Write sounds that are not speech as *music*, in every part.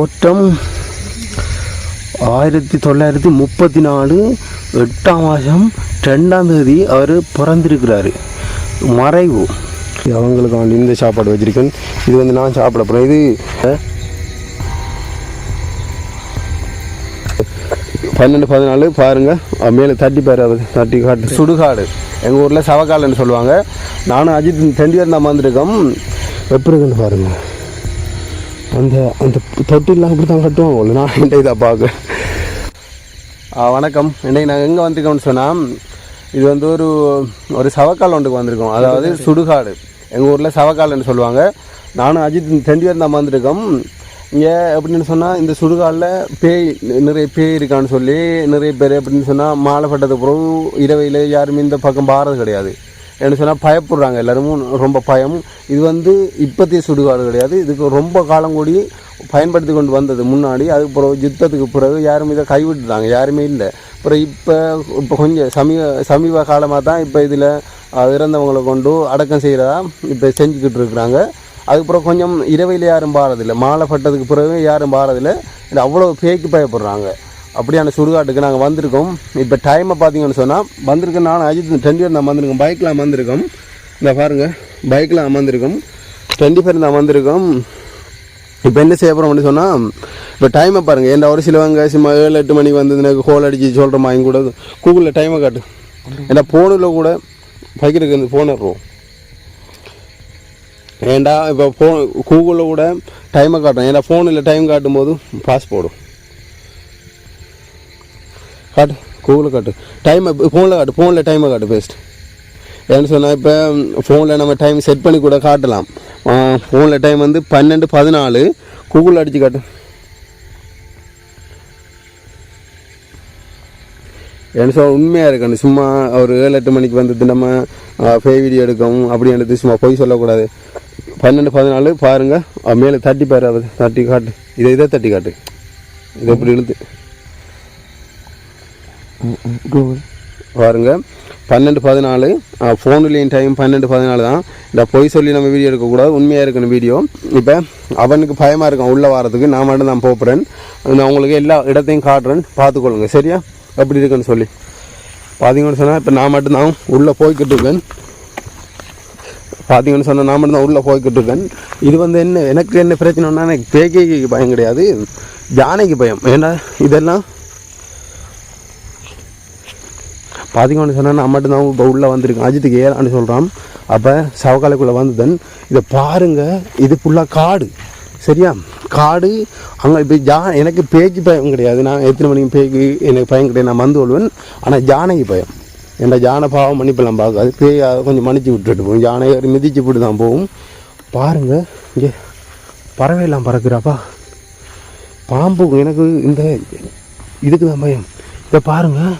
தோற்றம். ஆயிரத்தி தொள்ளாயிரத்தி முப்பத்தி நாலு எட்டாம் மாதம் ரெண்டாம் தேதி அவர் பிறந்திருக்கிறாரு. மறைவு. அவங்களுக்கு வந்து இந்த சாப்பாடு வச்சுருக்கேன். இது வந்து நான் சாப்பிட போகிறேன் இது பன்னெண்டு பதினாலு பாருங்கள் மேலே தட்டி பாரு அது தட்டி காட்டு. சுடுகாடு. எங்கள் ஊரில் சவக்காலன்னு சொல்லுவாங்க. நானும் அஜித் ரெண்டு பேர் தான் வந்திருக்கோம். எப்படி இருக்குன்னு பாருங்கள் அந்த அந்த தொட்டிலாம் இப்படி தான் கட்டுவாங்க நான் இந்த இதை பார்க்க. வணக்கம். இன்னைக்கு நாங்கள் எங்கே வந்திருக்கோம்னு சொன்னால் இது வந்து ஒரு ஒரு சவக்கால் ஒன்றுக்கு வந்திருக்கோம். அதாவது சுடுகாடு. எங்கள் ஊரில் சவக்கால்னு சொல்லுவாங்க. நானும் அஜித் ரெண்டு பேர் தான் வந்திருக்கோம். இங்கே எப்படின்னு சொன்னால் இந்த சுடுகாலில் பேய் நிறைய பேய் இருக்கான்னு சொல்லி நிறைய பேர் எப்படின்னு சொன்னால் மாலை பட்டதுக்கு பிறகு இரவையில் யாருமே இந்த பக்கம் பாறது கிடையாது. என்ன சொன்னால் பயப்படுறாங்க எல்லோரும் ரொம்ப பயம். இது வந்து இப்போத்தைய சுடுகாடு கிடையாது. இதுக்கு ரொம்ப காலம் கூடி பயன்படுத்தி கொண்டு வந்தது முன்னாடி. அதுக்கு பிறகு யுத்தத்துக்கு பிறகு யாரும் இதை கைவிட்டுட்டாங்க. யாருமே இல்லை. அப்புறம் இப்போ இப்போ கொஞ்சம் சமீப சமீப காலமாக தான் இப்போ இதில் இறந்தவங்களை கொண்டு அடக்கம் செய்கிறதா இப்போ செஞ்சுக்கிட்டு இருக்கிறாங்க. அதுக்கப்புறம் கொஞ்சம் இரவையில் யாரும் பாரதில்லை. மாலை பட்டதுக்கு பிறகு யாரும் பாரதில்லை. இது அவ்வளோ பேய்க்கு பயப்படுறாங்க. அப்படியான சுடுகாட்டுக்கு நாங்கள் வந்திருக்கோம். இப்போ டைமை பார்த்தீங்கன்னு சொன்னால் வந்திருக்கேன் நான் அஜித் டுவெண்ட்டி பேர் நான் வந்திருக்கோம். பைக்கில் அமர்ந்திருக்கோம் இந்த பாருங்கள் பைக்கில் அமர்ந்திருக்கோம் டுவெண்ட்டி பேர் தான் வந்திருக்கோம். இப்போ என்ன செய்ய போகிறோம்னு சொன்னால் இப்போ டைமை பாருங்கள் ஏன்டா ஒரு சிலவங்க சும்மா ஏழு எட்டு மணிக்கு வந்து எனக்கு ஹோல் அடிச்சு சொல்கிறோமா மாதிரி கூட கூகுளில் டைமை காட்டு. ஏன்னா ஃபோனில் கூட பைக்கிற்கு இந்த ஃபோன் இருக்கும் ஏன்டா இப்போ ஃபோன் கூகுளில் கூட டைமை காட்டும் ஏன்னா ஃபோனில் டைம் காட்டும் போது பாஸ் போடும். காட்டு கூகுளில் காட்டு. டைம் ஃபோனில் காட்டு ஃபோனில் டைமை காட்டு பெஸ்ட் ஏன்னு சொன்னால் இப்போ ஃபோனில் நம்ம டைம் செட் பண்ணி கூட காட்டலாம். ஃபோனில் டைம் வந்து பன்னெண்டு பதினாலு. கூகுளில் அடித்து காட்டு. ஏன்னு சொல்ல உண்மையாக இருக்கணும். சும்மா ஒரு ஏழு எட்டு மணிக்கு வந்தது நம்ம ஃபே வீடியோ எடுக்கவும் அப்படி எடுத்து சும்மா பொய் சொல்லக்கூடாது. பன்னெண்டு பதினாலு பாருங்கள் மேலே தட்டி பாரு தட்டி காட்டு. இதை இதை தட்டி காட்டு. இதை எப்படி இழுத்து? பாருங்க. பன்னெண்டு பதினாலு. ஃபோனுலேயும் டைம் பன்னெண்டு பதினாலு தான். இந்த பொய் சொல்லி நம்ம வீடியோ எடுக்கக்கூடாது. உண்மையாக இருக்கணும் வீடியோ இப்போ அவனுக்கு பயமாக இருக்கும். உள்ளே வரதுக்கு நான் மட்டும் தான் போப்புறேன். நான் உங்களுக்கு எல்லா இடத்தையும் காட்டுறேன். பார்த்துக்கொள்ளுங்க. சரியா? எப்படி இருக்குன்னு சொல்லி. பார்த்தீங்கன்னு சொன்னால் இப்போ நான் மட்டும்தான் உள்ளே போய்கிட்டு இருக்கேன். பார்த்தீங்கன்னு சொன்னால் நான் மட்டும் தான் உள்ளே போய்கிட்டு இருக்கேன். இது வந்து என்ன எனக்கு என்ன பிரச்சனைன்னா எனக்கு பேக்கைக்கு பயம் கிடையாது. யானைக்கு பயம். ஏன்னா இதெல்லாம் பார்த்தீங்கன்னு சொன்னால் நான் மட்டும்தான் இப்போ உள்ளே வந்திருக்கேன். அஜித்துக்கு ஏறான்னு சொல்கிறான் அப்போ சவக்காலைக்குள்ளே வந்ததன் இதை பாருங்கள் இது ஃபுல்லாக காடு. சரியா? காடு அங்கே இப்போ ஜா எனக்கு பேச்சு பயம் கிடையாது. நான் எத்தனை மணிக்கு பேய்க்கு எனக்கு பயம் கிடையாது. நான் வந்து கொள்வேன். ஆனால் ஜானகி பயம். என்ன ஜானை பாவம் மன்னிப்பெல்லாம் பார்க்காது. பேய் அதை கொஞ்சம் மன்னிச்சு விட்டுட்டு போகும். யானை மிதிச்சு விட்டு தான் போகும். பாருங்கள் இங்கே பறவையெல்லாம் பறக்குறாப்பா. பாம்பு எனக்கு இந்த இதுக்கு தான் பயம். இதை பாருங்கள்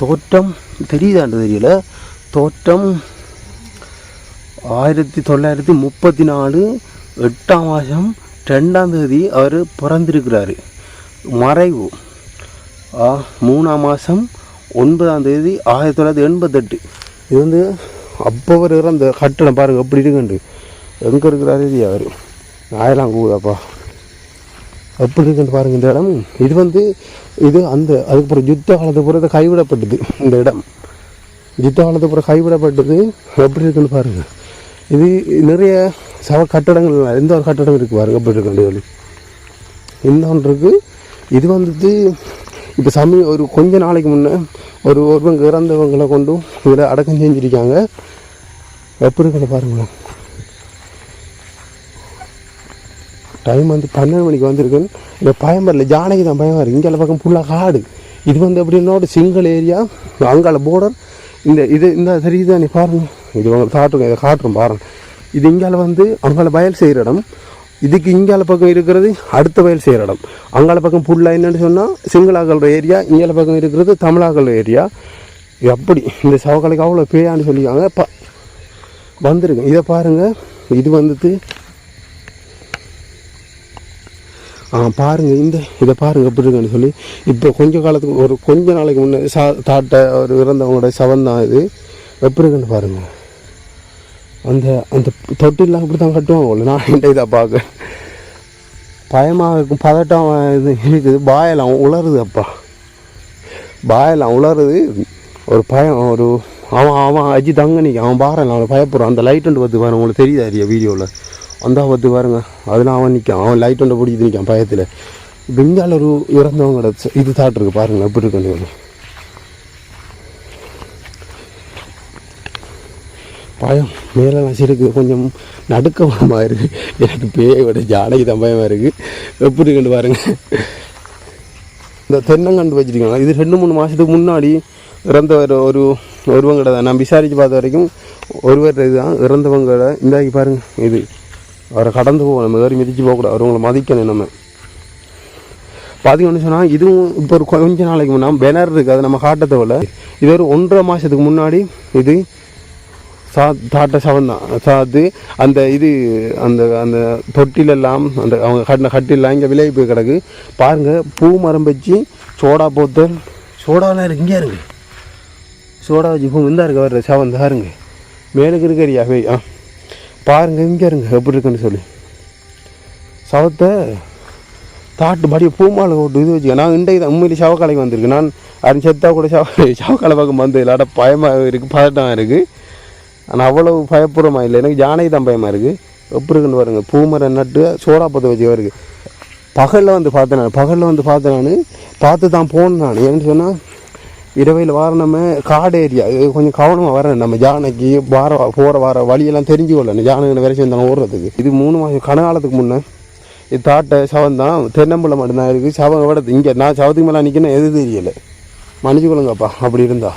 தோற்றம் தெரியுதாண்டு தெரியல. தோற்றம் ஆயிரத்தி தொள்ளாயிரத்தி முப்பத்தி நாலு எட்டாம் மாதம் ரெண்டாம் தேதி அவர் பிறந்திருக்கிறாரு. மறைவு. மூணாம் மாதம் ஒன்பதாம் தேதி ஆயிரத்தி தொள்ளாயிரத்தி எண்பத்தெட்டு. இது வந்து அப்போ அவர் இறந்த கட்டணம் பாருங்கள் எப்படி இருக்குண்டு எங்கே இருக்கிறாரு அவர்? நாயெல்லாம் கூடாப்பா எப்படி இருக்குன்னு பாருங்க இந்த இடம். இது வந்து இது அந்த அதுக்கப்புறம் யுத்த காலத்துக்கு பிறகு கைவிடப்பட்டது இந்த இடம். யுத்த காலத்துக்கு கைவிடப்பட்டது எப்படி இருக்குன்னு பாருங்க. இது நிறைய சவ கட்டடங்கள் எந்த ஒரு கட்டடம் இருக்கு பாருங்க எப்படி இருக்கு சொல்லி. இன்னொன்று இருக்குது இருக்கு. இது வந்துட்டு இப்போ சமீ ஒரு கொஞ்ச நாளைக்கு முன்னே ஒரு ஒருவங்க இறந்தவங்களை கொண்டும் இதில் அடக்கம் செஞ்சிருக்காங்க. எப்படி இருக்குன்னு பாருங்களேன் டைம் வந்து பன்னெண்டு மணிக்கு வந்திருக்குன்னு இந்த பயம் வரல ஜானகி தான் பயம் வரும் இங்கே பக்கம் ஃபுல்லாக காடு. இது வந்து எப்படின்னோட சிங்கிள் ஏரியா அங்கால போர்டர் இந்த இது இந்த தெரியுதா நீ பாருங்க. இது உங்களுக்கு காட்டுங்க இதை காட்டுறோம் பாருங்க. இது இங்கால வந்து அங்கால வயல் செய்கிற இடம். இதுக்கு இங்கால பக்கம் இருக்கிறது அடுத்த வயல் செய்கிற இடம். அங்கால பக்கம் ஃபுல்லாக என்னன்னு சொன்னால் சிங்களாக்கள ஏரியா இங்கால பக்கம் இருக்கிறது தமிழாக்கள ஏரியா எப்படி? இந்த சவக்கலைக்கு அவ்வளோ பேயான்னு சொல்லியிருக்காங்க. இப்போ வந்துருங்க இதை பாருங்கள் இது வந்துட்டு ஆ பாருங்க இந்த இதை பாருங்க எப்படி இருக்குன்னு சொல்லி. இப்போ கொஞ்ச காலத்துக்கு ஒரு கொஞ்ச நாளைக்கு முன்னே சா தாட்டை ஒரு இறந்தவங்களோட சவந்தான் இது. எப்படி இருக்குன்னு பாருங்கள் அந்த அந்த தொட்டிலாம் இப்படி தான் கட்டுவாங்க நான் என்கிட்ட இதை பார்க்க. பயமாக இருக்கும் பதட்டம் இது இருக்குது. பாயெல்லாம் உளருது அப்பா. பாயெல்லாம் உளருது ஒரு பயம் ஒரு அவன் அவன் அஜி அங்கே நிற்க அவன் பாருங்க அவனை பயப்படுறான். அந்த லைட் ஒன்று பார்த்து பாருங்க உங்களுக்கு தெரியுதா அறியா வீடியோவில் அந்த பார்த்து பாருங்க. அதெல்லாம் அவன் நிற்கான் அவன் லைட் ஒன்று பிடிச்சி நிற்கான் பயத்தில். பெங்கால ஒரு இறந்தவங்களோட இது தாட் இருக்குது பாருங்க. எப்படி இருக்கு பயம். மேலெல்லாம் சிறுக்கு கொஞ்சம் நடுக்கமாக இருக்குது எனக்கு பேயோட ஜாடகி தான் பயமாக இருக்குது எப்படி கண்டு பாருங்க. இந்த தென்னங்கண்டு வச்சிருக்காங்க. இது ரெண்டு மூணு மாதத்துக்கு முன்னாடி இறந்தவர் ஒரு ஒருவங்கட தான். நான் விசாரித்து பார்த்த வரைக்கும் ஒருவர் இதுதான். இறந்தவங்கட இந்தாக்கி பாருங்க. இது. அவரை கடந்து போகணும் நம்ம ஏறி மிதிச்சு போகக்கூடாது. அவங்களை மதிக்கணும் நம்ம. பார்த்தீங்கன்னு சொன்னால் இதுவும் இப்போ ஒரு கொஞ்ச நாளைக்கு முன்னா பேனர் இருக்குது அதை நம்ம காட்ட தேவையில்ல. இது ஒரு ஒன்றரை மாதத்துக்கு முன்னாடி இது சா தாட்ட சவம் தான் சாத்து அந்த இது அந்த அந்த தொட்டிலெல்லாம் அந்த அவங்க கட்டின கட்டிலாம் இங்கே விலை போய் கிடக்கு. பாருங்கள் பூ மரம் வச்சு சோடா போத்தல். சோடாலாம் இருக்கு இங்கே இருங்க சோடா வச்சு பூ இந்த இருக்க வர்ற சவம் தான் இருங்க மேலுக்கு இருக்கிறியா ஆ பாருங்க இங்கே இருங்க எப்படி இருக்குன்னு சொல்லி. சவத்தை தாட்டு படி பூமாலை போட்டு இது வச்சுக்க நான் இன்றைக்கு தான் உண்மையிலே சவக்காலைக்கு வந்திருக்கு நான் அரை செத்தா கூட சவ சவக்காலை பக்கம் வந்து இல்லாட்ட பயமாக இருக்குது பதட்டமாக இருக்குது ஆனால் அவ்வளவு பயப்படுறமா இல்லை. எனக்கு யானை தான் பயமாக இருக்குது எப்படி இருக்குன்னு பாருங்க. பூமரம் நட்டு சோடா பற்ற வச்சு வருது. பகலில் வந்து பார்த்தேன் நான். பகலில் வந்து பார்த்தேன் நான். பார்த்து தான் போனேன் நான். ஏன்னு சொன்னால் இரவையில் வாரணுமே நம்ம காடு ஏரியா இது கொஞ்சம் கவனமாக வரேன் நம்ம ஜானைக்கு வார போகிற வார வழியெல்லாம் தெரிஞ்சு கொள்ளணும். ஜானகின விரைச்சி வந்தாலும் ஓடுறதுக்கு. இது மூணு மாதம் கனகாலத்துக்கு முன்னே. இது தாட்டை சவம் தான் தென்னம்பிள்ளை மட்டும்தான் இருக்குது சவம் விட இங்கே நான் சவத்துக்கு மேலே நிற்கணும் எது தெரியலை. மன்னிச்சு கொள்ளுங்கப்பா அப்படி இருந்தா.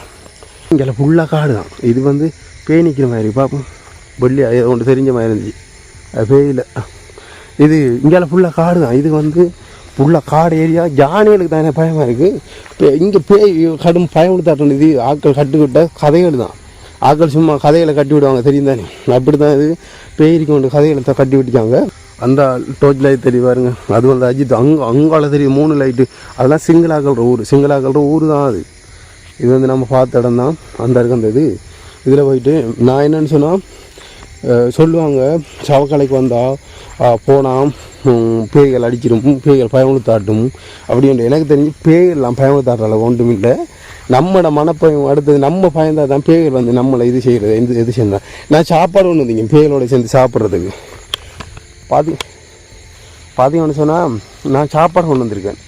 இங்கே ஃபுல்லாக காடு தான். இது வந்து பேய் நிற்கிற மாதிரி பார்ப்போம் வெள்ளி ஒன்று தெரிஞ்ச மாதிரி இருந்துச்சு. அது பேயில் இது இங்கே ஃபுல்லாக காடு தான். இது வந்து ஃபுல்லாக காடு ஏரியா ஜானிகளுக்கு தானே பயமாக இருக்குது இங்கே பேய் கடும் பயம் கொடுத்தாட்டம் இது. ஆட்கள் கட்டுக்கிட்ட கதைகள் தான். ஆட்கள் சும்மா கதைகளை கட்டி விடுவாங்க தெரியும் தானே? அப்படி தான் இது. பேய்க்கு கொண்டு கதைகளை தான் கட்டி விட்டுக்காங்க அந்த டோர்ச் லைட் தெரியும் பாருங்க. அது வந்து அஜித் அங்கே அங்கால தெரியும் மூணு லைட்டு அதெல்லாம் சிங்களாக்கல்ற ஊர். சிங்களாக்கல்ற ஊர் தான் அது. இது வந்து நம்ம பார்த்த இடம் தான் அந்த இருக்கு அந்த இது. இதில் போயிட்டு நான் என்னன்னு சொன்னால் சொல்லுவாங்க. சவக்கலைக்கு வந்தால் போனால் பேய்கள் அடிச்சிடும் பேய்கள் பயமுழு தாட்டும் அப்படின்ற எனக்கு தெரிஞ்சு பேய்கள்லாம் பயமுழு தாட்டுற அளவு ஒன்றும் இல்லை. நம்மளோட மனப்பயம் அடுத்தது நம்ம பயந்தா தான் பேய்கள் வந்து நம்மளை இது செய்கிறது எந்த இது செய்யணும் நான் சாப்பாடு ஒன்று வந்தீங்க பேய்களோட சேர்ந்து சாப்பிட்றதுக்கு. பார்த்தி பார்த்தீங்கன்னு சொன்னால் நான் சாப்பாடு கொண்டு வந்திருக்கேன்.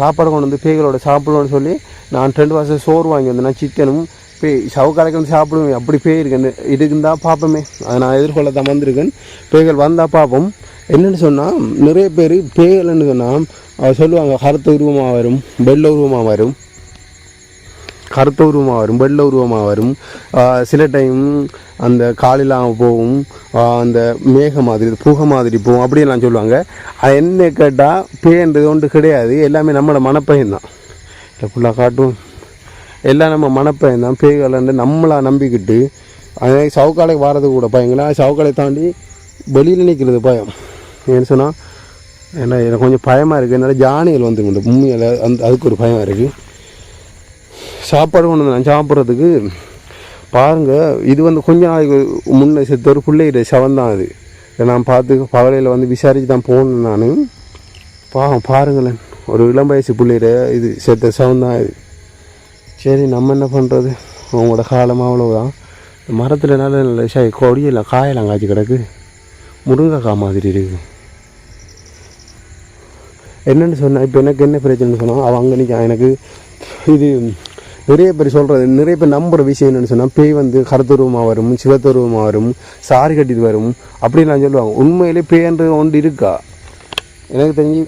சாப்பாடு கொண்டு வந்து பேய்களோட சாப்பிடணும்னு சொல்லி நான் ரெண்டு வருஷம் சோறு வாங்கி வந்தேன் சிக்கனும் பேய் சவுக்காலைக்கு வந்து சாப்பிடுவேன் அப்படி பேய் இருக்கேன் இதுக்குந்தா பார்ப்போமே. அதை நான் எதிர்கொள்ள தான் வந்திருக்கேன். பேய்கள் வந்தால் பார்ப்போம். என்னென்னு சொன்னால் நிறைய பேர் பேய்கள்னு சொன்னால் சொல்லுவாங்க கருத்த உருவமாக வரும் வெள்ள உருவமாக வரும். கருத்த உருவமாக வரும் வெள்ள உருவமாக வரும். சில டைம் அந்த காலில்லாமல் போகும். அந்த மேக மாதிரி புகை மாதிரி போகும். அப்படியெல்லாம் சொல்லுவாங்க. அது என்ன கேட்டால் பேன்றது ஒன்று கிடையாது. எல்லாமே நம்மளோட மனப்பயன் தான். இல்லை ஃபுல்லாக காட்டும் எல்லாம் நம்ம மனப்பயம் தான். பேய்கள்ண்டு நம்மளா நம்பிக்கிட்டு அதே சவுக்காலைக்கு வாரது கூட பயங்களா சவுக்காலை தாண்டி வெளியில் நிற்கிறது பயம். ஏன்னு சொன்னால் ஏன்னா எனக்கு கொஞ்சம் பயமாக இருக்குது என்னால் ஜானிகள் வந்துங்க உண்மையில் அந்த அதுக்கு ஒரு பயம் இருக்குது சாப்பாடு ஒன்று நான் சாப்பிட்றதுக்கு பாருங்கள் இது வந்து கொஞ்ச நாளைக்கு முன்னே செத்த ஒரு பிள்ளைகிட்ட சவந்தான் அது. நான் பார்த்து பவலையில் வந்து விசாரித்து தான் போனேன் நான். பாவம் பாருங்களேன். ஒரு இளம் வயசு பிள்ளைகிட்ட இது செத்த சவந்தான் இது. சரி நம்ம என்ன பண்ணுறது அவங்களோட காலம் அவ்வளோதான் மரத்தில் நல்ல நல்ல கொடியெல்லாம் காயெல்லாம் காய்ச்சி கிடக்கு. முருங்கைக்காய் மாதிரி இருக்குது என்னென்னு சொன்னால் இப்போ எனக்கு என்ன பிரச்சனைன்னு சொன்னால் அவன் அங்கே நிற்க எனக்கு இது நிறைய பேர் சொல்கிறது நிறைய பேர் நம்புகிற விஷயம் என்னென்னு சொன்னால் பேய் வந்து கருத்துருவமாக வரும் சிவத்துருவமாக வரும் சாரி கட்டிட்டு வரும் அப்படிலாம் சொல்லுவாங்க. உண்மையிலே பேன்றது ஒன்று இருக்கா? எனக்கு தெரிஞ்சு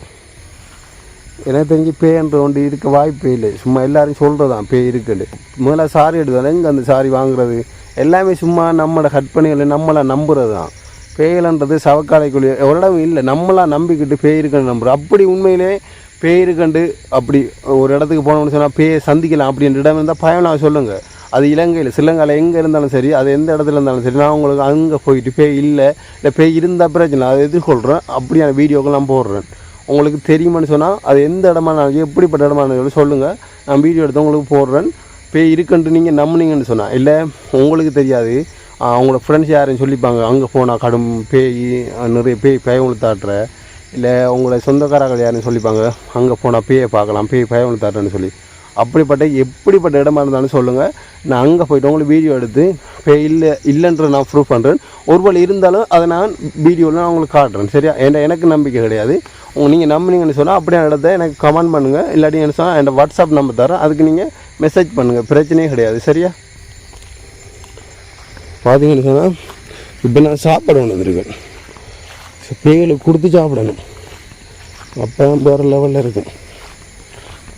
எனக்கு தெரிஞ்சு பேன்ற ஒன்று இருக்க வாய்ப்பே இல்லை. சும்மா எல்லாரும் சொல்கிறதான் பேய் இருக்குன்னு. முதல்ல சாரி எடுத்தாலும் எங்கே அந்த சாரி வாங்குறது? எல்லாமே சும்மா நம்மளோட கற்பனைகளை நம்மளை நம்புறது தான் பேயலன்றது சவக்காலைக்குள்ளே ஒரு இடம் இல்லை. நம்மளாக நம்பிக்கிட்டு பேய் இருக்குன்னு நம்புறோம். அப்படி உண்மையிலே பேய் இருக்குண்டு அப்படி ஒரு இடத்துக்கு போனோம்னு சொன்னால் பேயை சந்திக்கலாம் அப்படின்ற இடம் இருந்தால் பயனாக நான் சொல்லுங்கள் அது இலங்கையில் சிலங்கால எங்கே இருந்தாலும் சரி அது எந்த இடத்துல இருந்தாலும் சரி நான் உங்களுக்கு அங்கே போயிட்டு பேய் இல்லை இல்லை பேய் இருந்தால் பிரச்சனை அதை எதிர்கொள்கிறேன் அப்படியான வீடியோக்கள் நான் போடுறேன். உங்களுக்கு தெரியுமான்னு சொன்னால் அது எந்த இடமானாலும் எப்படிப்பட்ட இடமான சொல்லுங்கள் நான் வீடியோ எடுத்து உங்களுக்கு போடுறேன். பேய் இருக்குன்ட்டு நீங்கள் நம்புனீங்கன்னு சொன்னால் இல்லை உங்களுக்கு தெரியாது. அவங்களோட ஃப்ரெண்ட்ஸ் யாருன்னு சொல்லிப்பாங்க. அங்கே போனால் கடும் பேய் நிறைய பேய் பயமுழுத்தாட்டுற இல்லை உங்களை சொந்தக்காரர்கள் யாருன்னு சொல்லிப்பாங்க. அங்கே போனால் பேயை பார்க்கலாம் பேய் பயம் தரேன்னு சொல்லி. அப்படிப்பட்ட எப்படிப்பட்ட இடமா இருந்தாலும் சொல்லுங்கள் நான் அங்கே போயிட்டு உங்களுக்கு வீடியோ எடுத்து பேய் இல்லை இல்லைன்ற நான் ப்ரூவ் பண்ணுறேன் ஒருவேளை இருந்தாலும் அதை நான் வீடியோவில் நான் உங்களுக்கு காட்டுறேன் சரியா? ஏன்டா எனக்கு நம்பிக்கை கிடையாது. உங்கள் நீங்கள் நம்புனீங்கன்னு சொன்னால் அப்படியே இடத்த எனக்கு கமெண்ட் பண்ணுங்கள் இல்லாட்டி என்ன சொன்னால் என் வாட்ஸ்அப் நம்பர் தரேன். அதுக்கு நீங்கள் மெசேஜ் பண்ணுங்கள் பிரச்சனையே கிடையாது சரியா? பார்த்தீங்கன்னு சொன்னால் இப்போ நான் சாப்பாடு ஒன்று வந்திருக்கேன். பேயில் கொடுத்து சாப்பிடணும். அப்போ வேறு லெவலில் இருக்கும்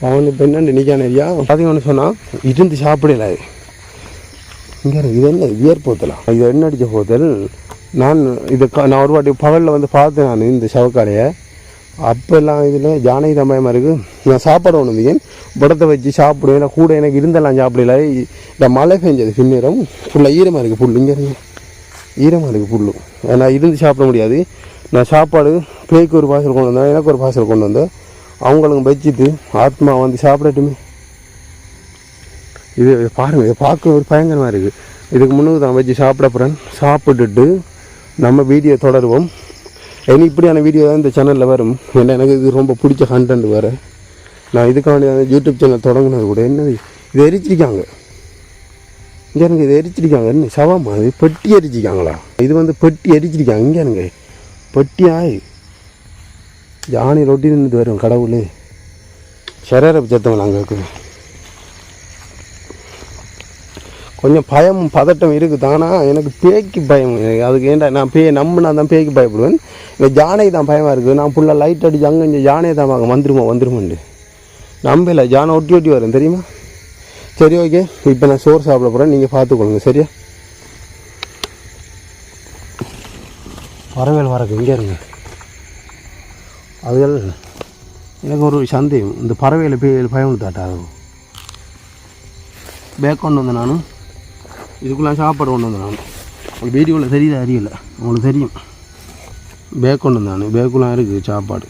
அவன் இப்போ என்ன நிற்கான ஐயா பார்த்தீங்கன்னு சொன்னால் இருந்து சாப்பிடல. இங்கே இது என்ன வியர் போத்தலாம் இது என்ன அடித்த போத்தல்? நான் இது நான் ஒரு வாட்டி பகலில் வந்து பார்த்தேன் நான் இந்த சவக்காலையை அப்போல்லாம் இதில் ஜானகி தம்பயமாக இருக்குது நான் சாப்பாடு ஒன்று இருந்தேன் படத்தை வச்சு சாப்பிடுவேன் கூட எனக்கு இருந்தெல்லாம் சாப்பிடல. இந்த மழை பெஞ்சது பின்னேரம். ஃபுல்லாக ஈரமாக இருக்குது புல் இங்கே இருக்கு ஈரமாக இருக்குது புல் நான் இருந்து சாப்பிட முடியாது. நான் சாப்பாடு பேய்க்கு ஒரு பாசல் கொண்டு வந்தேன் எனக்கு ஒரு பாசல் கொண்டு வந்தேன். அவங்களுக்கு வச்சுட்டு ஆத்மா வந்து சாப்பிடட்டுமே. இது பாருங்கள் இதை பார்க்க ஒரு பயங்கரமாக இருக்குது இதுக்கு முன்னுக்கு தான் வச்சு சாப்பிட போகிறேன் சாப்பிட்டுட்டு நம்ம வீடியோ தொடருவோம். இனி இப்படியான வீடியோ தான் இந்த சேனலில் வரும். ஏன்னா எனக்கு இது ரொம்ப பிடிச்ச கண்டென்ட் வேறு. நான் இதுக்காண்டி யூடியூப் சேனல் தொடங்கினது கூட. என்னது? இது எரிச்சிருக்காங்க. இங்கே எனக்கு இது எரிச்சிருக்காங்க. என்ன சவமா இது பெட்டி எரிச்சிருக்காங்களா? இது வந்து பெட்டி எரிச்சிருக்காங்க. இங்கே எனக்கு பெட்டி ஆயி யானை ரொட்டி நின்றுட்டு வரும் கடவுளே. சரர சத்தம் நாங்கள் கொஞ்சம் பயம் பதட்டம் இருக்குது ஆனால் எனக்கு பேய்க்கு பயம். எனக்கு அதுக்கு ஏன்டா நான் பேய் நம்பினா தான் பேய்க்கு பயப்படுவேன். இங்கே ஜானை தான் பயமாக இருக்குது. நான் ஃபுல்லாக லைட் அடிச்சு அங்கே இங்கே ஜானையை தான் வாங்க வந்துருமா வந்துருமாண்டு. நம்பல ஜானை ஒட்டி ஒட்டி வரும் தெரியுமா? சரி ஓகே இப்போ நான் சோறு சாப்பிட போகிறேன் நீங்கள் பார்த்துக்கொள்ளுங்க சரியா? வரவேல் வரக்கு இங்கே இருங்க? அதுகள் எனக்கு ஒரு சந்தேகம். இந்த பறவையில் போய் பயம் தாட்டாகும் பேக் கொண்டு வந்தேன் நானும் இதுக்குள்ளே சாப்பாடு கொண்டு வந்தேன் நான் உங்களுக்கு வீடியோவில் தெரியுது? அறியல உங்களுக்கு தெரியும். பேக் கொண்டு வந்தேன் நான். இருக்குது சாப்பாடு.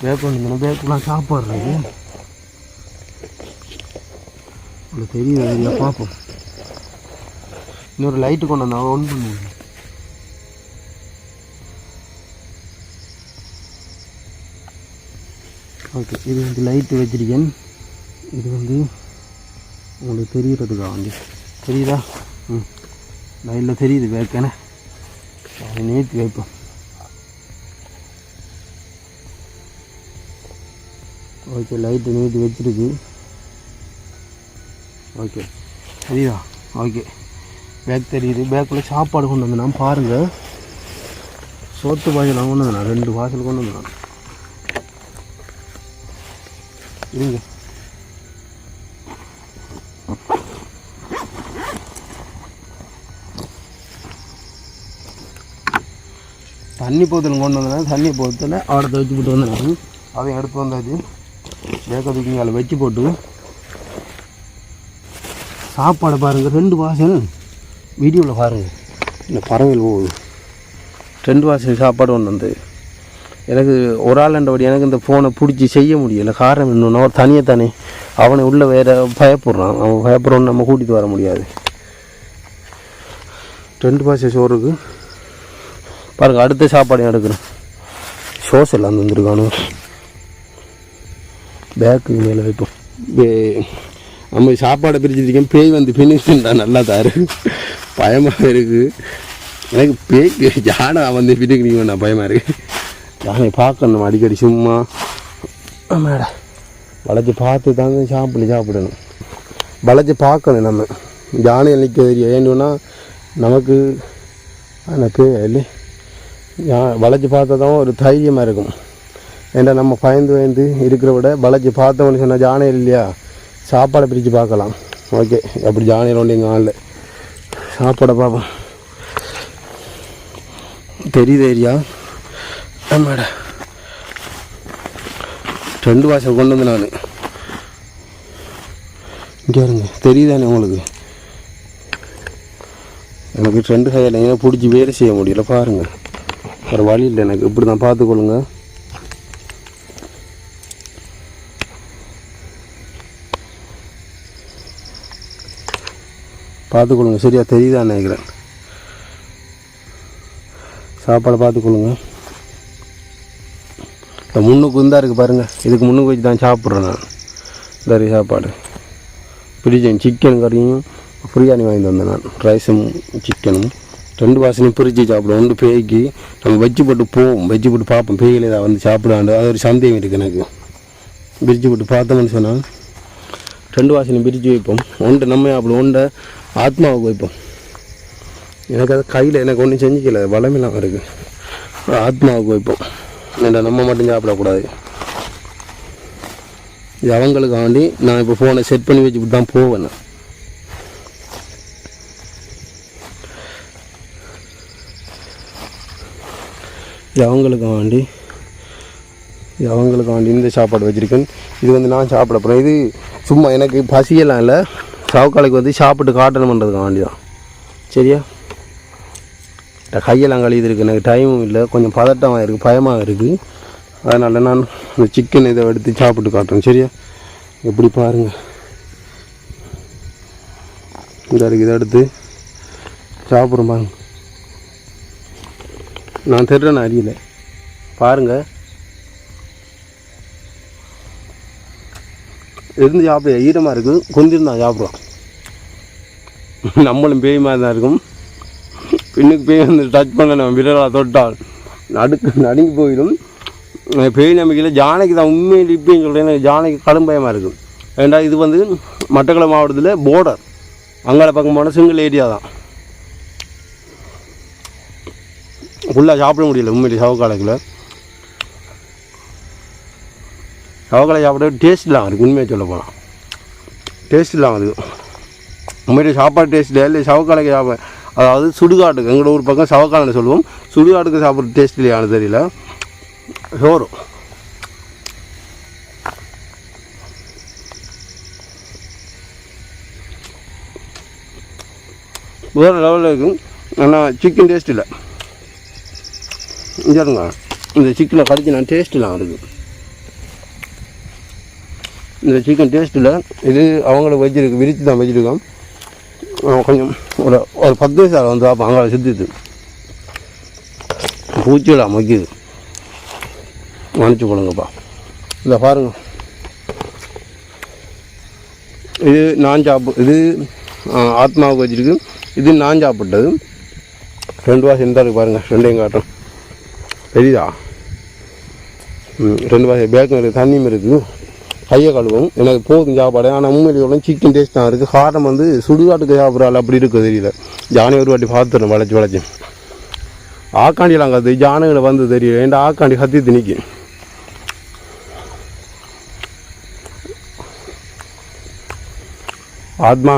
பேக் கொண்டு வந்தேன் பேக்குலாம் சாப்பாடு இருக்கு. உங்களுக்கு தெரியுது? அறியல பார்ப்போம். இன்னொரு லைட்டு கொண்டு வந்தாங்க ஒன் பண்ணுங்க ஓகே இது வந்து லைட்டு வச்சிருக்கேன். இது வந்து உங்களுக்கு தெரியறதுக்கா வந்து தெரியுதா? ம். லைட்டில் தெரியுது வேக்கனே அது நேற்று வைப்போம் ஓகே லைட்டு நேற்று வச்சிருக்கு. ஓகே தெரியுதா? ஓகே பேக் தெரியுது. பேக்கில் சாப்பாடு கொண்டு வந்தேன். பாருங்கள் சோத்து பாய்ச்சல் கொண்டு வந்தேன். ரெண்டு வாசல் கொண்டு வந்தேன். இருங்க. தண்ணி போத்தல் கொண்டு வந்தேன். தண்ணி போத்தல ஆடத்தை வச்சு போட்டு வந்தேன் அதையும் எடுத்து வந்தாச்சு வேக தூக்கி அதில் வச்சு போட்டு. சாப்பாடை பாருங்கள் ரெண்டு வாசல் வீடியோவில் பாருங்கள் இந்த பறவைகள் போகுது ரெண்டு வாசல் சாப்பாடு ஒன்று வந்து எனக்கு ஒரு ஆளுண்டபடி எனக்கு இந்த ஃபோனை பிடிச்சி செய்ய முடியலை. காரணம் இன்னொன்று அவர் தனியாக தானே அவனை உள்ளே வேறு பயப்படுறான். அவன் பயப்படுறோன்னு நம்ம கூட்டிகிட்டு வர முடியாது. ரெண்டு பாசை சோறுக்கு பாருங்கள் அடுத்த சாப்பாடு எடுக்கிறேன். ஷோஸ் எல்லாம் வந்துருக்கானு பேக்கு மேலே வைப்போம். நம்ம சாப்பாடை பிரிச்சுருக்கேன் பேய் வந்து பின்னிஷன் தான் நல்லா தாரு. பயமாக இருக்குது எனக்கு பேய்க்கு ஜானை வந்து பிடிக்கிறீங்க நான் பயமாக இருக்கு. ஜானை பார்க்கணும் அடிக்கடி சும்மா. மேட வளைச்சி பார்த்து தாங்க சாப்பிட சாப்பிடணும். வளைச்சி பார்க்கணும் நம்ம. ஜானை நிற்க தெரியும். ஏன்னா நமக்கு ஆனால் பே இல்லை? யா வளைச்சி பார்த்தா தான் ஒரு தைரியமாக இருக்கும். ஏன்னா நம்ம பயந்து பயந்து இருக்கிற விட வளைச்சி பார்த்தோம்னு சொன்னால் ஜானை இல்லையா? சாப்பாடை பிரித்து பார்க்கலாம். ஓகே. அப்படி ஜானையில் ஒன்று எங்கள் ஆளில். சாப்பிட பார்ப்போம் தெரியுது ஏரியா ஆமாடா. ரெண்டு வாசம் கொண்டு வந்து நான். இங்கே இருங்க. தெரியுதானே உங்களுக்கு? எனக்கு ரெண்டு கையில் ஏன் பிடிச்சி வேலை செய்ய முடியல. பாருங்கள் வேறு வழி இல்லை எனக்கு. இப்படி தான் பார்த்துக்கொள்ளுங்க. பார்த்துக்கொள்ளுங்க. சரியாக தெரியுதான்னு நினைக்கிறேன். சாப்பாடை பார்த்துக்கொள்ளுங்க. இந்த முன்னுக்கு இருந்தால் இருக்குது பாருங்கள் இதுக்கு முன்னுக்கு வச்சு தான் சாப்பிட்றேன் நான். இந்த சாப்பாடு. பிரிச்சேன் சிக்கன் கறியும் பிரியாணி வாங்கி வந்தேன் நான். ரைஸும் சிக்கனும். ரெண்டு வாசனையும் பிரித்து சாப்பிடுவோம். ஒன்று பேய்க்கு நம்ம வச்சு போட்டு போவோம். வச்சு போட்டு பார்ப்போம். பேயில் ஏதாவது வந்து சாப்பிடாண்டு அது ஒரு சந்தேகம் இருக்குது எனக்கு. பிரித்து போட்டு பார்த்தோம்னு சொன்னால் ரெண்டு வாசனையும் பிரித்து வைப்போம். ஒன்று நம்ம சாப்பிடுவோம். ஒன்றை ஆத்மாவுக்கு வைப்போம் எனக்கு அது கையில் எனக்கு ஒன்றும் செஞ்சுக்கல வளமில்லாமல் இருக்குது ஆத்மாவுக்கு வைப்போம் ஏன்டா நம்ம மட்டும் சாப்பிடக்கூடாது. இது அவங்களுக்கு நான் இப்போ ஃபோனை செட் பண்ணி வச்சுட்டு தான் போவேன். நான். இது அவங்களுக்கு இது இந்த சாப்பாடு வச்சுருக்கேன். இது வந்து நான் சாப்பிட போகிறேன் இது சும்மா எனக்கு பசியெல்லாம் இல்லை. சவுக்காலைக்கு வந்து சாப்பிட்டு காட்டணும் வேண்டி தான் சரியா? கையெல்லாம் கழுவிது இருக்குது எனக்கு டைமும் இல்லை. கொஞ்சம் பதட்டமாக இருக்குது பயமாக இருக்குது அதனால் நான் இந்த சிக்கன் இதை எடுத்து சாப்பிட்டு காட்டுறேன் சரியா? எப்படி பாருங்கள் இதாக இருக்குது இதை எடுத்து சாப்பிட்றோம் பாருங்க. நான் தெரிறேன் அறியலை. பாருங்கள் இருந்து சாப்பிட ஈரமாக இருக்குது. கொஞ்சம் தான் சாப்பிடுவோம். நம்மளும் பேய் மாதிரி தான் இருக்கும். பின்னுக்கு பேய் வந்து டச் பண்ண நம்ம விரலாக தொட்டால் நடுக்கு நடுங்கி போயிடும். பேய் நம்பிக்கையில் ஜானைக்கு தான் உண்மையில் இப்பயும் சொல்கிறேன் ஜானைக்கு கடும் பயமாக இருக்கும் ஏண்டா இது வந்து மட்டக்களம் மாவட்டத்தில் போர்டர் அங்கால பக்கம் போனால் சிங்கிள் ஏரியா தான். ஃபுல்லாக சாப்பிட முடியல உண்மையிலே சவுக்காலத்தில் சவக்காலை சாப்பிட டேஸ்ட் இல்லாமல் இருக்குது உண்மையை சொல்ல போனால் டேஸ்ட் இல்லாமல் இருக்குது உண்மையிலே சாப்பாடு டேஸ்ட் இல்லை இல்லை சவக்காலைக்கு சாப்பிட அதாவது சுடுகாட்டுக்கு எங்களோட ஊர் பக்கம் சவக்காலன்னு சொல்லுவோம். சுடுகாட்டுக்கு சாப்பிட்ற டேஸ்ட் இல்லையானு தெரியல. சோறு. வேறு லெவலில் இருக்கும். ஆனால் சிக்கன் டேஸ்ட் இல்லை. இருங்க. இந்த சிக்கனை கடிச்சு நான் டேஸ்ட் இல்லாமல் இருக்குது இந்த சிக்கன் டேஸ்ட்டில் இது அவங்கள வச்சிருக்கு விரித்து தான் வச்சிருக்கோம். கொஞ்சம் ஒரு ஒரு பத்து வயசு வந்து பார்ப்போம் அங்கே சுற்றிது பூச்சியில் மொய்க்குது மன்னிச்சு கொடுங்கப்பா இதை பாருங்க. இது நான் சாப்பு இது ஆத்மாவுக்கு வச்சிருக்கு. இது நான் சாப்பிட்டது. ரெண்டு வாசம் இருந்தாலும் பாருங்கள் ரெண்டையும் காட்டும் பெரியதா ம், ரெண்டு வாசம் பேக்கம் இருக்குது தண்ணியும் இருக்குது. கையை கழுவும் எனக்கு போதும் சாப்பாடு. ஆனால் உண்மையிலே சிக்கன் டேஸ்ட் தான் இருக்குது காரம் வந்து சுடுகாட்டுக்கு சாப்பிட்றாள் அப்படி இருக்குது தெரியல. ஜானை ஒரு வாட்டி பார்த்துறேன் வளைச்சி வளைச்சி. ஆக்காண்டிலாம் கத்து ஜானகளை வந்து தெரியல. ஏன்டா ஆக்காண்டி கத்தி திணிக்கு ஆத்மா.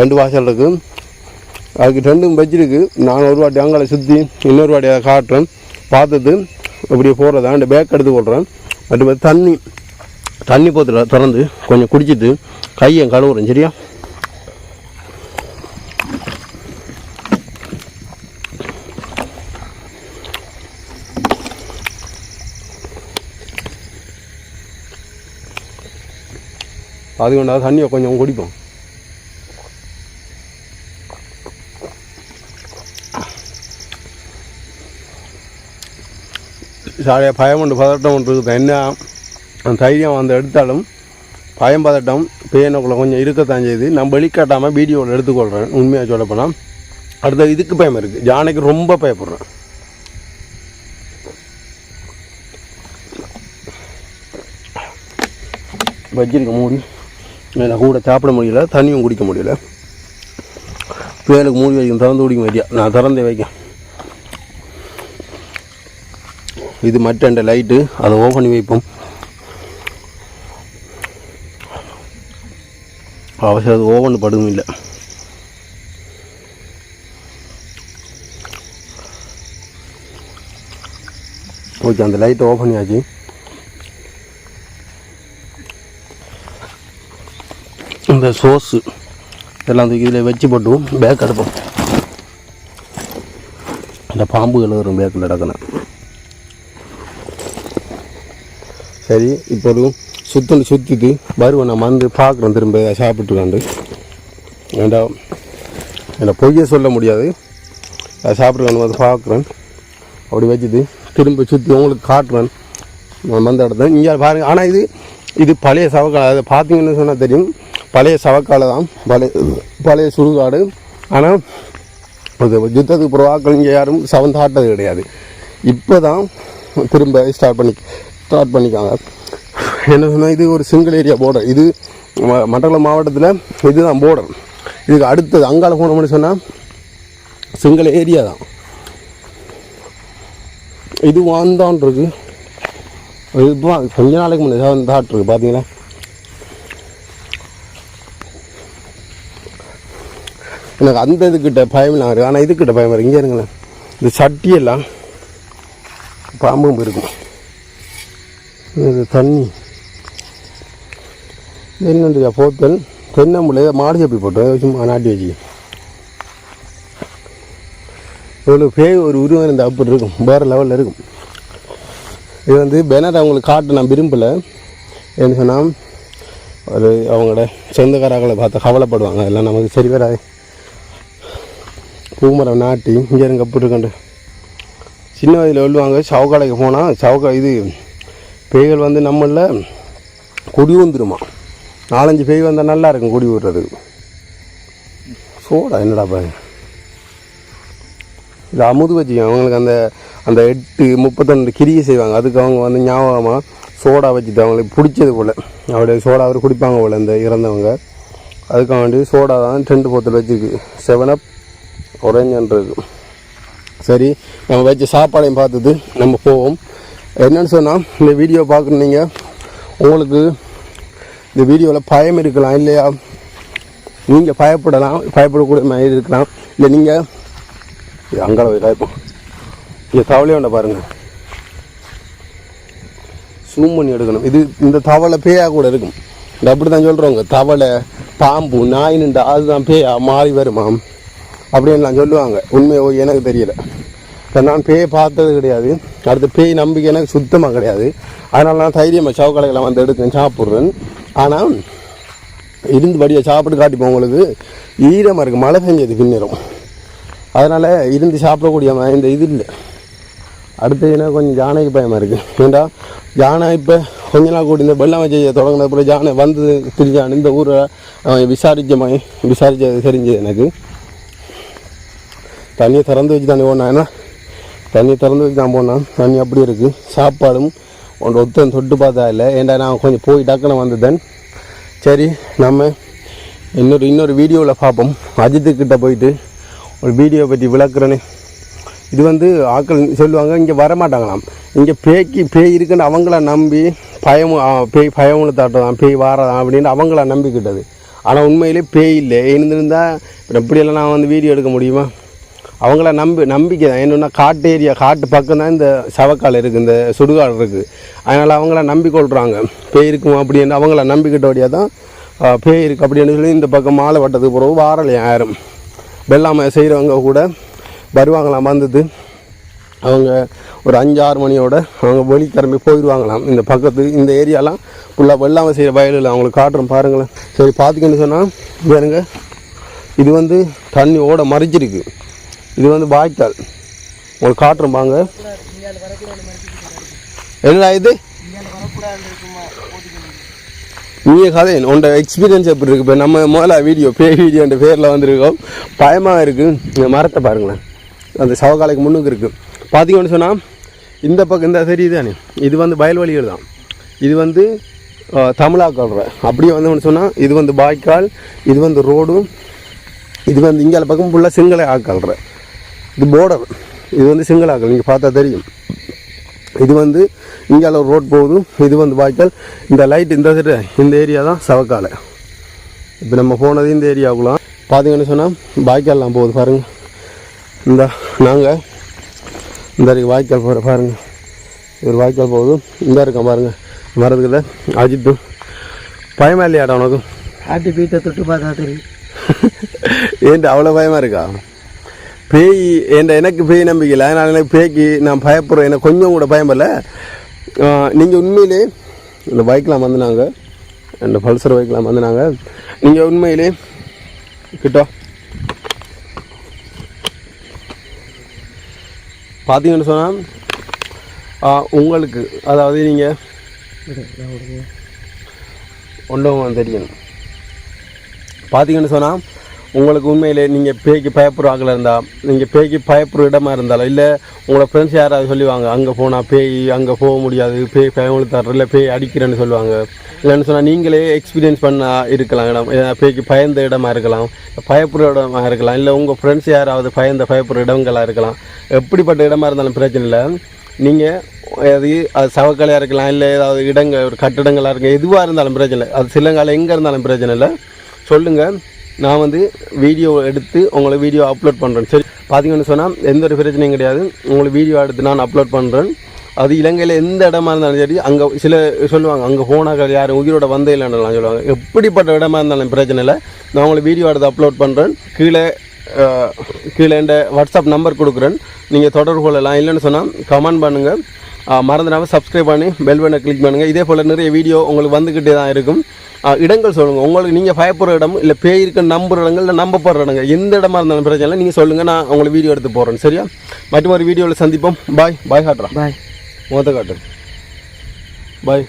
ரெண்டு வாசல் இருக்குது அதுக்கு ரெண்டும் வச்சிருக்கு நான் ஒரு வாட்டி அங்கே சுற்றி இன்னொரு வாட்டி அதை காட்டுறேன். பார்த்துட்டு இப்படியே போகிறதா அந்த பேக் எடுத்து கொள்கிறேன் அது தண்ணி தண்ணி போத்துல திறந்து கொஞ்சம் குடிச்சிட்டு கையை கழுவுறேன் சரியா? அது கொண்டாது தண்ணியை கொஞ்சம் குடிப்போம். சாலைய பயம் உண்டு பதட்டம் ஒன்று இருக்குது. என்ன அந்த தைரியம் வந்து எடுத்தாலும் பயம் பதட்டம் பேனக்குள்ளே கொஞ்சம் இருக்கத்தான் செய்யுது. நான் வெளிக்காட்டாமல் வீடியோவில் எடுத்துக்கொள்கிறேன் உண்மையாக சொல்லப்போனால் அடுத்த அடுத்தது இதுக்கு பயம் இருக்குது ஜானைக்கு ரொம்ப பயப்படுறேன். வச்சிருக்க மூடி. மேலே கூட சாப்பிட முடியல தண்ணியும் குடிக்க முடியல. பேருக்கு மூடி வைக்கும் திறந்து குடிக்க முடியா நான் திறந்தே வைக்கேன். இது மற்ற லைட்டு அதை ஓப்பன் பண்ணி வைப்போம். அவசியம் அது ஓவன் படுதும் இல்லை. ஓகே அந்த லைட்டை ஓப்பன் பண்ணியாச்சு இந்த சோஸு இதெல்லாம் தூக்கி இதில் வச்சு போட்டுவோம் பேக் எடுப்போம் இந்த பாம்புகள் வரும் பேக்கில் நடக்கணும் சரி இப்போ ஒரு சுத்தம் சுற்றிட்டு வருவேன் நான் வந்து பார்க்குறேன் திரும்ப சாப்பிட்டுக்காண்டு. ஏண்டா என்னை பொய்யை சொல்ல முடியாது. அதை சாப்பிட்ருக்கேன் வந்து பார்க்குறேன் அப்படி வச்சுட்டு திரும்ப சுற்றி உங்களுக்கு காட்டுறேன். நான் வந்த இடத்துல இங்கே பாருங்கள் ஆனால் இது இது பழைய சவக்காலை அதை பார்த்தீங்கன்னு சொன்னால் தெரியும். பழைய சவக்காலை தான். பழைய பழைய சுடுகாடு. ஆனால் அது யுத்தத்துக்கு புறவாக்கள் இங்கே யாரும் சவந்தாட்டது கிடையாது. இப்போ தான் திரும்ப ஸ்டார்ட் பண்ணி ஸ்டார்ட் பண்ணிக்காங்க. என்ன சொன்னால் இது ஒரு சிங்கிள் ஏரியா போர்டர் இது ம- மாவட்டத்தில் இதுதான் போர்டர் இதுக்கு அடுத்தது அங்காள போனோம்னு சொன்னால் சிங்கிள் ஏரியா தான். இது வாந்தான் இருக்கு. இதுதான் கொஞ்ச நாளைக்கு முன்னாடி தாட் இருக்குது பார்த்தீங்களா எனக்கு அந்த இதுக்கிட்ட பயம்லாம் இருக்குது ஆனால் இதுக்கிட்ட பயம் இருக்குது இங்கே இருங்களேன். இந்த சட்டியெல்லாம் பாம்பும் இருக்கும். இது தண்ணி. இது என்னண்டியா போத்தல் தென்னம்புள்ள மாடு சப்பி போட்டு சும்மா நாட்டி வச்சு. இவ்வளோ பேய் ஒரு உருவம் இருந்தால் அப்படி இருக்கும். வேறு லெவலில் இருக்கும். இது வந்து பேனர் அவங்களுக்கு காட்ட நான் விரும்பலை. என்ன சொன்னால் ஒரு அவங்களோட சொந்தக்காரர்களை பார்த்து கவலைப்படுவாங்க. அதெல்லாம் நமக்கு சரி வராது. பூமரம் நாட்டி இங்கே இருங்க அப்படி இருக்கண்டு சின்ன வயதில் சொல்லுவாங்க சவுக்காலைக்கு போனால் சவுக்கா இது பேய்கள் வந்து நம்மளில் குடி வந்துருமா நாலஞ்சு பேய் வந்தால் நல்லா இருக்கும் குடி விடுறதுக்கு சோடா என்னடா பாருங்க இது அமுது வச்சு அவங்களுக்கு அந்த அந்த எட்டு முப்பத்தொன்று கிரியை செய்வாங்க. அதுக்கு அவங்க வந்து ஞாபகமாக சோடா வச்சுட்டு அவங்களுக்கு பிடிச்சது போல். அவருடைய சோடா அவர் குடிப்பாங்க போல் இந்த இறந்தவங்க. அதுக்காக வேண்டி சோடா தான் டென்ட் போத்தில் வச்சுருக்கு. செவன் அப் ஒரேஞ்சன்றது சரி நம்ம வச்ச சாப்பாடையும் பார்த்துட்டு நம்ம போவோம். என்னன்னு சொன்னால் இந்த வீடியோ பார்க்குறீங்க உங்களுக்கு இந்த வீடியோவில் பயம் இருக்கலாம் இல்லையா? நீங்கள் பயப்படலாம் பயப்படக்கூடிய மாதிரி இருக்கலாம். இல்லை நீங்கள் அங்கே போய் இங்கே தவளையை ஒன்றை பாருங்கள் ஜூம் பண்ணி எடுக்கணும். இது இந்த தவளை பேயா கூட இருக்கும். இது அப்படி தான் சொல்கிறவங்க தவளை பாம்பு நாயினுண்டு அதுதான் பேயா மாறி வருமாம். அப்படின்லாம் சொல்லுவாங்க. உண்மையோ எனக்கு தெரியலை. நான் பேய் பார்த்தது கிடையாது. அடுத்து பேய் நம்பிக்கை எனக்கு சுத்தமாக கிடையாது. அதனால் நான் தைரியமாக சவுக்கலைகளை வந்து எடுத்து சாப்பிட்றேன். ஆனால் இருந்து சாப்பிட்டு காட்டிப்போம் உங்களுக்கு ஈரமாக இருக்குது மழை பெஞ்சது பின்னரும். அதனால் இருந்து சாப்பிடக்கூடிய இந்த இது இல்லை. அடுத்து என்ன கொஞ்சம் ஜானைக்கு பயமாக இருக்குது ஏண்டா ஜானை இப்போ கொஞ்ச நாள் கூடி இந்த வெள்ளம் செய்ய தொடங்கின அப்புறம் ஜானை வந்து திரிஞ்சான் இந்த ஊரை அவன் விசாரிச்ச மாதிரி விசாரிச்சது தெரிஞ்சது எனக்கு. தண்ணியை திறந்து வச்சு தண்ணி போனான் ஏன்னா தண்ணியை திறந்து வைக்காமல் தான் தண்ணி அப்படி இருக்குது சாப்பாடும் ஒன்று ஒத்தன் தொட்டு பார்த்தா இல்லை. ஏன்டா நான் கொஞ்சம் போய் டக்குன்னு வந்ததன். சரி நம்ம இன்னொரு இன்னொரு வீடியோவில் பார்ப்போம். அஜித்துக்கிட்ட போயிட்டு ஒரு வீடியோ பற்றி விளக்குறேன்னு இது வந்து ஆட்கள் சொல்லுவாங்க இங்கே வரமாட்டாங்களாம். இங்கே பேய்க்கு பேய் இருக்குன்னு அவங்கள நம்பி பயம் பேய் பயமுள்ள தாட்டதான் பேய் வாரதான் அப்படின்னு அவங்கள நம்பிக்கிட்டது. ஆனால் உண்மையிலே பேய் இல்லை. எழுந்திருந்தால் எப்படியெல்லாம் நான் வந்து வீடியோ எடுக்க முடியுமா? அவங்கள நம்பி நம்பிக்கை தான். என்னென்னா காட்டு ஏரியா காட்டு பக்கம் தான் இந்த சவக்கால் இருக்குது இந்த சுடுகாடு இருக்குது அதனால் அவங்கள நம்பிக்கொள்கிறாங்க பேய் இருக்கும் அப்படின்னு அவங்கள நம்பிக்கிட்ட வழியாக தான் பேய் இருக்குது அப்படின்னு சொல்லி இந்த பக்கம் மாலை வட்டத்துக்கு பிறகு வாரலையும் ஆயிரம். வெள்ளாமை செய்கிறவங்க கூட வருவாங்களாம் வந்தது அவங்க ஒரு அஞ்சு ஆறு மணியோட அவங்க வெளி கிளம்பி போயிடுவாங்களாம் இந்த பக்கத்து இந்த ஏரியாலாம் ஃபுல்லாக வெள்ளாமை செய்கிற வயலில் அவங்களுக்கு காட்டுறோம் பாருங்களேன். சரி பார்த்துக்கின்னு சொன்னால் பாருங்க. இது வந்து தண்ணி ஓட மறைச்சிருக்கு இது வந்து பாய்க்கால் உங்களுக்கு காட்டுறோம் வாங்க என்னடா இது? நீங்கள் கதை. உன்னோட எக்ஸ்பீரியன்ஸ் எப்படி இருக்கு? இப்போ நம்ம முதல்ல வீடியோ பே வீடியோன்ற பேரில் வந்திருக்கோம். பயமாக இருக்குது இந்த மரத்தை பாருங்களேன். அந்த சவகாலைக்கு முன்னுக்கு இருக்குது பார்த்தீங்கன்னு சொன்னால் இந்த பக்கம் இந்த தெரியுதானே இது வந்து வயல்வெளிகள் தான். இது வந்து அஹ், அப்படியே வந்து ஒன்று சொன்னால் இது வந்து பாய்க்கால் இது வந்து ரோடும் இது வந்து இங்கே பக்கம் ஃபுல்லாக சிங்கள ஆக்கால்ற இது போர்டர் இது வந்து சிங்கள ஆக்கள் நீங்கள் பார்த்தா தெரியும். இது வந்து இங்கால ஒரு ரோட் போகுது. இது வந்து வாய்க்கால். இந்த லைட் இந்த இந்த ஏரியா தான் சவக்காலை. இப்போ நம்ம போனது இந்த ஏரியாவுக்குலாம் பார்த்தீங்கன்னு சொன்னால் வாய்க்கால்லாம் போகுது பாருங்கள் இந்த நாங்கள் இந்த வாய்க்கால் போகிற பாருங்கள் ஒரு வாய்க்கால் போகுது. இந்த இருக்கேன் பாருங்கள் மரத்துக்கிட்ட அஜித்து. பயமா இல்லையாடா உனக்கு? ஆட்டு பீட்டை தொட்டு பார்த்தா தெரியும். *laughs* ஏன்டா அவ்வளோ பயமாக இருக்கா? பேய் என்ற எனக்கு பேய் நம்பிக்கை இல்லை. அதனால் எனக்கு பேய்க்கு நான் பயப்படுறேன். எனக்கு கொஞ்சம் கூட பயமில்ல நீங்கள் உண்மையிலே இந்த பைக்கெலாம் வந்தினாங்க. இந்த பல்சர் பைக்கெலாம் வந்தினாங்க. நீங்கள் உண்மையிலே கிட்டோ. பார்த்தீங்கன்னு சொன்னால் உங்களுக்கு அதாவது நீங்கள் ஒன்றும் தெரியணும் பார்த்தீங்கன்னு சொன்னால் உங்களுக்கு உண்மையிலே நீங்கள் பேய்க்கு பயப்படுற ஆகல இருந்தால் நீங்கள் பேய்க்கு பயப்படுற இடமா இருந்தாலும் இல்லை உங்களோட ஃப்ரெண்ட்ஸ் யாராவது சொல்லுவாங்க அங்கே போனால் பேய் அங்கே போக முடியாது பேய் பயமுழு தர இல்லை பேய் அடிக்கிறேன்னு சொல்லுவாங்க. இல்லைன்னு சொன்னால் நீங்களே எக்ஸ்பீரியன்ஸ் பண்ண இருக்கலாம் இடம் பேய்க்கு பயந்த இடமா இருக்கலாம் பயப்படுற இடமா இருக்கலாம் இல்லை உங்கள் ஃப்ரெண்ட்ஸ் யாராவது பயந்த பயப்படுற இடங்களாக இருக்கலாம். எப்படிப்பட்ட இடமா இருந்தாலும் பிரச்சனை இல்லை. நீங்கள் அது அது சவக்கலையாக இருக்கலாம் இல்லை ஏதாவது இடங்கள் ஒரு கட்டிடங்களாக இருக்கலாம் எதுவாக இருந்தாலும் பிரச்சனை இல்லை. அது சிலங்காலம் எங்கே இருந்தாலும் பிரச்சனை இல்லை. சொல்லுங்கள் நான் வந்து வீடியோ எடுத்து உங்களை வீடியோ அப்லோட் பண்ணுறேன் சரி பார்த்தீங்கன்னு சொன்னால் எந்த ஒரு பிரச்சனையும் கிடையாது. உங்களுக்கு வீடியோ எடுத்து நான் அப்லோட் பண்ணுறேன் அது இலங்கையில் எந்த இடமா இருந்தாலும் சரி அங்கே சில சொல்லுவாங்க அங்கே போனாக்கள் யாரும் உயிரோட வந்தே இல்லைன்னுலாம் சொல்லுவாங்க. எப்படிப்பட்ட இடமா இருந்தாலும் பிரச்சனை இல்லை. நான் உங்களுக்கு வீடியோ எடுத்து அப்லோட் பண்ணுறேன் கீழே கீழே என்ற வாட்ஸ்அப் நம்பர் கொடுக்குறேன். நீங்கள் தொடர்பு கொள்ளலாம். இல்லைன்னு சொன்னால் கமெண்ட் பண்ணுங்கள் மறந்துடாமல் சப்ஸ்கிரைப் பண்ணி பெல் பட்டனை கிளிக் பண்ணுங்கள் இதே போல் நிறைய வீடியோ உங்களுக்கு வந்துக்கிட்டே தான் இருக்கும். இடங்கள் சொல்லுங்கள் உங்களுக்கு நீங்கள் பயப்படுற இடம் இல்லை பேய் இருக்க நம்புற இடங்கள் இல்லை நம்பப்படுற இடங்கள் எந்த இடமா இருந்தாலும் பிரச்சனை இல்லை. நீங்கள் சொல்லுங்கள் நான் உங்களுக்கு வீடியோ எடுத்து போடுறேன். சரியா? மற்றும் ஒரு வீடியோவில் சந்திப்போம். பாய் பாய் காட்டுறேன் பாய் மொத்த காட்டு. பாய்